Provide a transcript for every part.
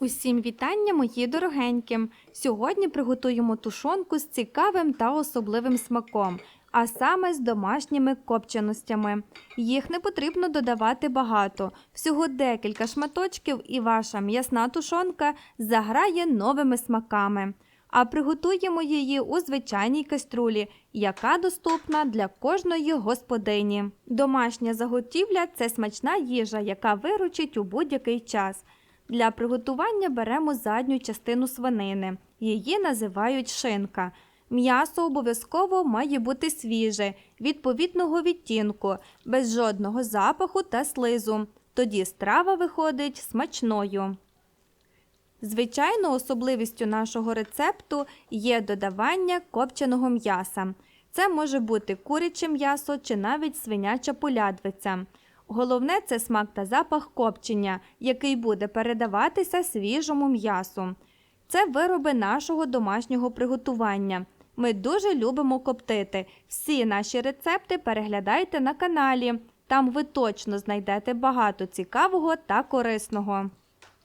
Усім вітання, мої дорогенькі! Сьогодні приготуємо тушонку з цікавим та особливим смаком, а саме з домашніми копченостями. Їх не потрібно додавати багато, всього декілька шматочків, і ваша м'ясна тушонка заграє новими смаками. А приготуємо її у звичайній каструлі, яка доступна для кожної господині. Домашня заготівля це смачна їжа, яка виручить у будь-який час. Для приготування беремо задню частину свинини. Її називають шинка. М'ясо обов'язково має бути свіже, відповідного відтінку, без жодного запаху та слизу. Тоді страва виходить смачною. Звичайно, особливістю нашого рецепту є додавання копченого м'яса. Це може бути куряче м'ясо чи навіть свиняча полядвиця. Головне це смак та запах копчення, який буде передаватися свіжому м'ясу. Це вироби нашого домашнього приготування. Ми дуже любимо коптити. Всі наші рецепти переглядайте на каналі. Там ви точно знайдете багато цікавого та корисного.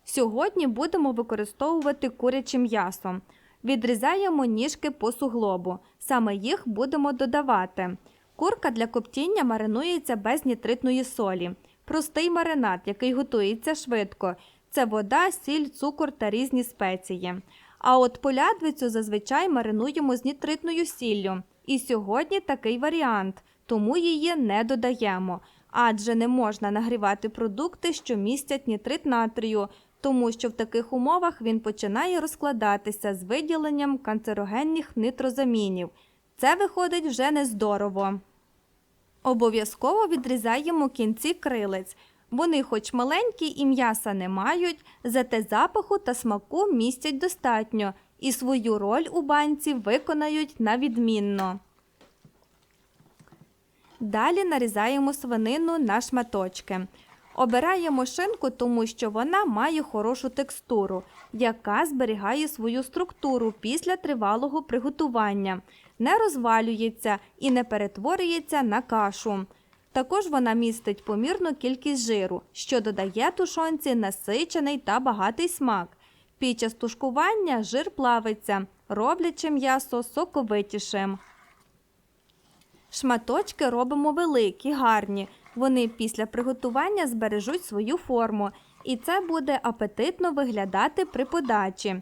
Сьогодні будемо використовувати куряче м'ясо. Відрізаємо ніжки по суглобу. Саме їх будемо додавати. Курка для коптіння маринується без нітритної солі. Простий маринад, який готується швидко. Це вода, сіль, цукор та різні спеції. А от полядвицю зазвичай маринуємо з нітритною сіллю. І сьогодні такий варіант, тому її не додаємо. Адже не можна нагрівати продукти, що містять нітрит натрію, тому що в таких умовах він починає розкладатися з виділенням канцерогенних нитрозамінів. Це виходить вже нездорово. Обов'язково відрізаємо кінці крилець. Вони хоч маленькі і м'яса не мають, зате запаху та смаку містять достатньо і свою роль у банці виконають на відмінно. Далі нарізаємо свинину на шматочки. Обираємо шинку, тому що вона має хорошу текстуру, яка зберігає свою структуру після тривалого приготування, не розвалюється і не перетворюється на кашу. Також вона містить помірну кількість жиру, що додає тушонці насичений та багатий смак. Під час тушкування жир плавиться, роблячи м'ясо соковитішим. Шматочки робимо великі, гарні. Вони після приготування збережуть свою форму, і це буде апетитно виглядати при подачі.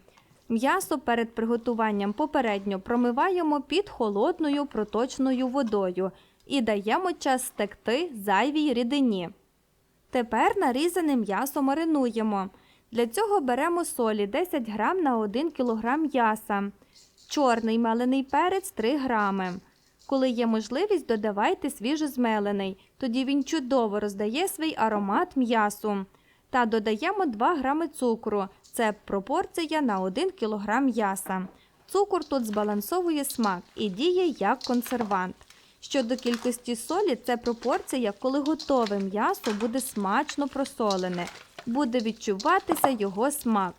М'ясо перед приготуванням попередньо промиваємо під холодною проточною водою і даємо час стекти зайвій рідині. Тепер нарізане м'ясо маринуємо. Для цього беремо солі 10 грам на 1 кг м'яса, чорний мелений перець 3 грами. Коли є можливість, додавайте свіжозмелений, тоді він чудово роздає свій аромат м'ясу. Та додаємо 2 грами цукру. Це пропорція на 1 кг м'яса. Цукор тут збалансовує смак і діє як консервант. Щодо кількості солі, це пропорція, коли готове м'ясо буде смачно просолене, буде відчуватися його смак.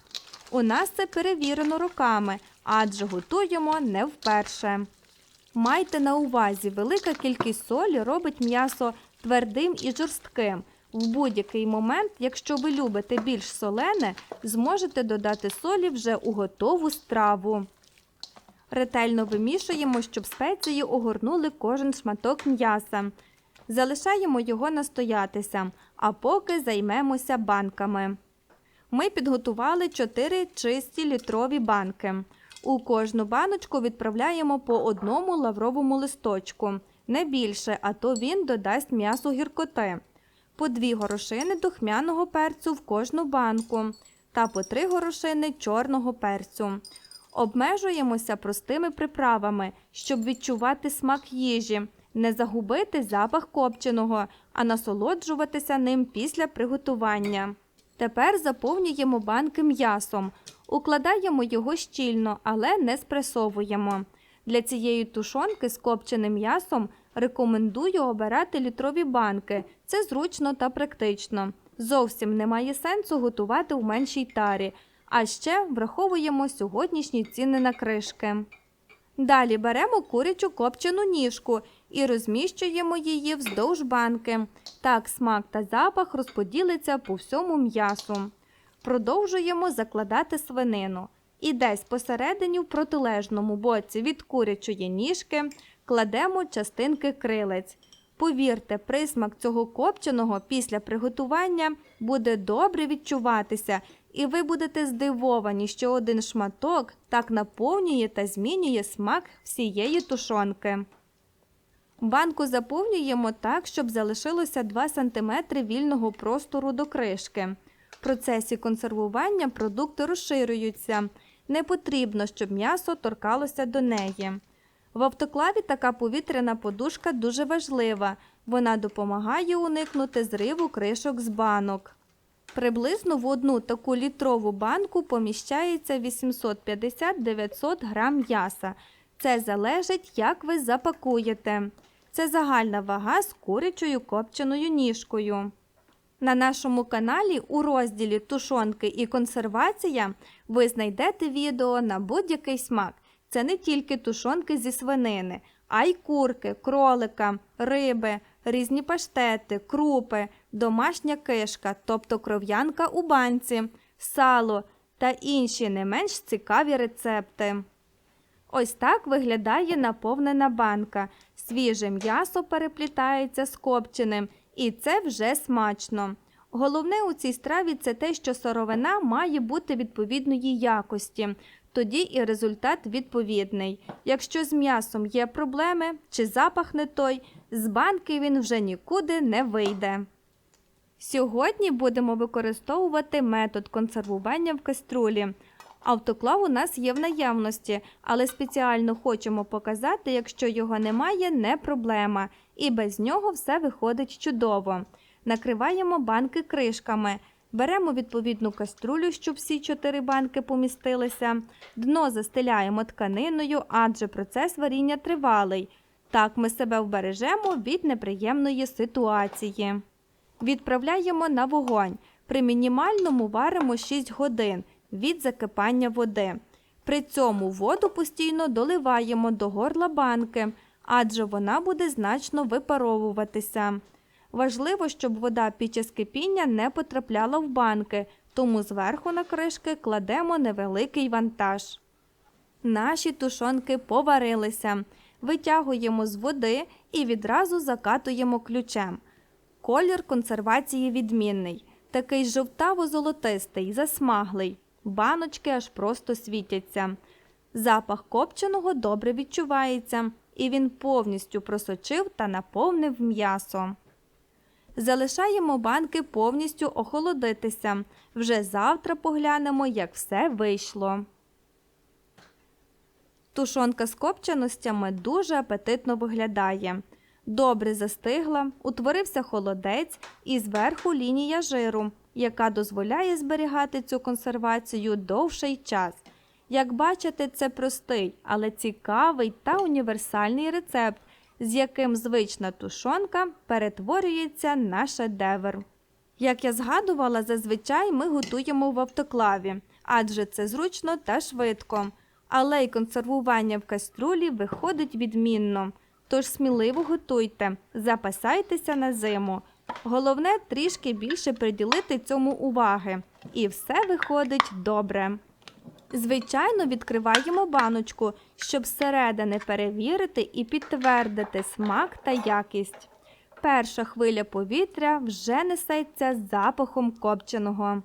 У нас це перевірено роками, адже готуємо не вперше. Майте на увазі, велика кількість солі робить м'ясо твердим і жорстким. В будь-який момент, якщо ви любите більш солене, зможете додати солі вже у готову страву. Ретельно вимішуємо, щоб спеції огорнули кожен шматок м'яса. Залишаємо його настоятися, а поки займемося банками. Ми підготували 4 чисті літрові банки. У кожну баночку відправляємо по одному лавровому листочку. Не більше, а то він додасть м'ясу гіркоти. По дві горошини духмяного перцю в кожну банку та по три горошини чорного перцю. Обмежуємося простими приправами, щоб відчувати смак їжі, не загубити запах копченого, а насолоджуватися ним після приготування. Тепер заповнюємо банки м'ясом, укладаємо його щільно, але не спресовуємо. Для цієї тушонки з копченим м'ясом рекомендую обирати літрові банки. Це зручно та практично. Зовсім немає сенсу готувати в меншій тарі. А ще враховуємо сьогоднішні ціни на кришки. Далі беремо курячу копчену ніжку і розміщуємо її вздовж банки. Так смак та запах розподілиться по всьому м'ясу. Продовжуємо закладати свинину. І десь посередині в протилежному боці від курячої ніжки кладемо частинки крилець. Повірте, присмак цього копченого після приготування буде добре відчуватися, і ви будете здивовані, що один шматок так наповнює та змінює смак всієї тушонки. Банку заповнюємо так, щоб залишилося 2 см вільного простору до кришки. Процесі консервування продукти розширюються. Не потрібно, щоб м'ясо торкалося до неї. В автоклаві така повітряна подушка дуже важлива. Вона допомагає уникнути зриву кришок з банок. Приблизно в одну таку літрову банку поміщається 850-900 грам м'яса. Це залежить, як ви запакуєте. Це загальна вага з курячою копченою ніжкою. На нашому каналі у розділі Тушонки і консервація ви знайдете відео на будь-який смак. Це не тільки тушонки зі свинини, а й курки, кролика, риби, різні паштети, крупи, домашня кишка, тобто кров'янка у банці, сало та інші не менш цікаві рецепти. Ось так виглядає наповнена банка. Свіже м'ясо переплітається з копченим, і це вже смачно. Головне у цій страві це те, що сировина має бути відповідної якості. Тоді і результат відповідний. Якщо з м'ясом є проблеми чи запах не той, з банки він вже нікуди не вийде. Сьогодні будемо використовувати метод консервування в каструлі. Автоклав у нас є в наявності, але спеціально хочемо показати, якщо його немає, не проблема. І без нього все виходить чудово. Накриваємо банки кришками. Беремо відповідну каструлю, щоб всі чотири банки помістилися. Дно застеляємо тканиною, адже процес варіння тривалий. Так ми себе вбережемо від неприємної ситуації. Відправляємо на вогонь. При мінімальному варимо 6 годин від закипання води. При цьому воду постійно доливаємо до горла банки, адже вона буде значно випаровуватися. Важливо, щоб вода під час кипіння не потрапляла в банки, тому зверху на кришки кладемо невеликий вантаж. Наші тушонки поварилися. Витягуємо з води і відразу закатуємо ключем. Колір консервації відмінний, такий жовтаво-золотистий, засмаглий. Баночки аж просто світяться. Запах копченого добре відчувається, і він повністю просочив та наповнив м'ясо. Залишаємо банки повністю охолодитися. Вже завтра поглянемо, як все вийшло. Тушонка з копченостями дуже апетитно виглядає. Добре застигла, утворився холодець і зверху лінія жиру, яка дозволяє зберігати цю консервацію довший час. Як бачите, це простий, але цікавий та універсальний рецепт, з яким звична тушонка перетворюється на шедевр. Як я згадувала, зазвичай ми готуємо в автоклаві, адже це зручно та швидко. Але й консервування в каструлі виходить відмінно. Тож сміливо готуйте, запасайтеся на зиму. Головне трішки більше приділити цьому уваги. І все виходить добре. Звичайно, відкриваємо баночку, щоб зсередини перевірити і підтвердити смак та якість. Перша хвиля повітря вже несеться запахом копченого.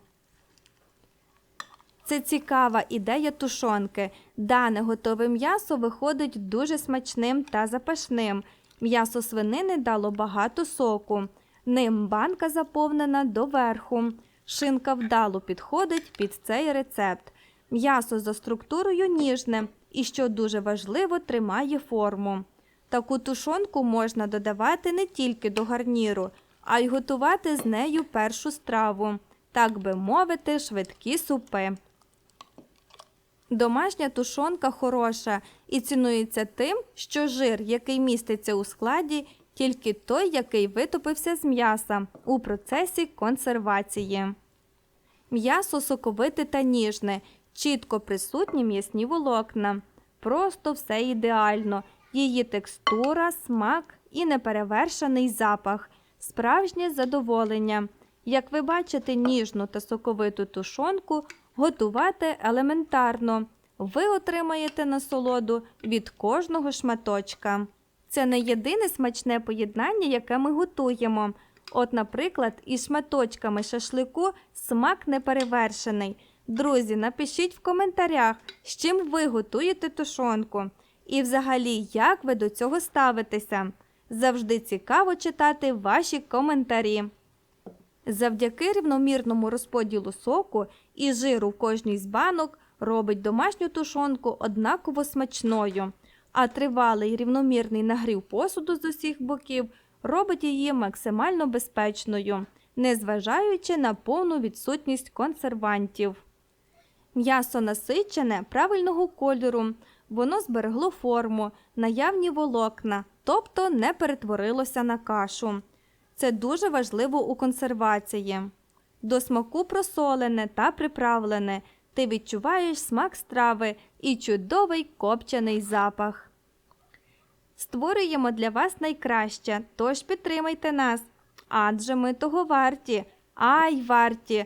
Це цікава ідея тушонки. Дане готове м'ясо виходить дуже смачним та запашним. М'ясо свинини дало багато соку. Ним банка заповнена доверху. Шинка вдало підходить під цей рецепт. М'ясо за структурою ніжне і, що дуже важливо, тримає форму. Таку тушонку можна додавати не тільки до гарніру, а й готувати з нею першу страву, так би мовити, швидкі супи. Домашня тушонка хороша і цінується тим, що жир, який міститься у складі, тільки той, який витопився з м'яса у процесі консервації. М'ясо соковите та ніжне, чітко присутні м'ясні волокна. Просто все ідеально. Її текстура, смак і неперевершений запах, справжнє задоволення. Як ви бачите, ніжну та соковиту тушонку готувати елементарно. Ви отримаєте насолоду від кожного шматочка. Це не єдине смачне поєднання, яке ми готуємо. От, наприклад, із шматочками шашлику смак неперевершений. Друзі, напишіть в коментарях, з чим ви готуєте тушонку. І взагалі, як ви до цього ставитеся. Завжди цікаво читати ваші коментарі. Завдяки рівномірному розподілу соку і жиру в кожній з банок робить домашню тушонку однаково смачною, а тривалий рівномірний нагрів посуду з усіх боків робить її максимально безпечною, незважаючи на повну відсутність консервантів. М'ясо насичене правильного кольору, воно зберегло форму, наявні волокна, тобто не перетворилося на кашу. Це дуже важливо у консервації. До смаку просолене та приправлене. Ти відчуваєш смак страви і чудовий копчений запах. Створюємо для вас найкраще, тож підтримайте нас. Адже ми того варті, ай варті,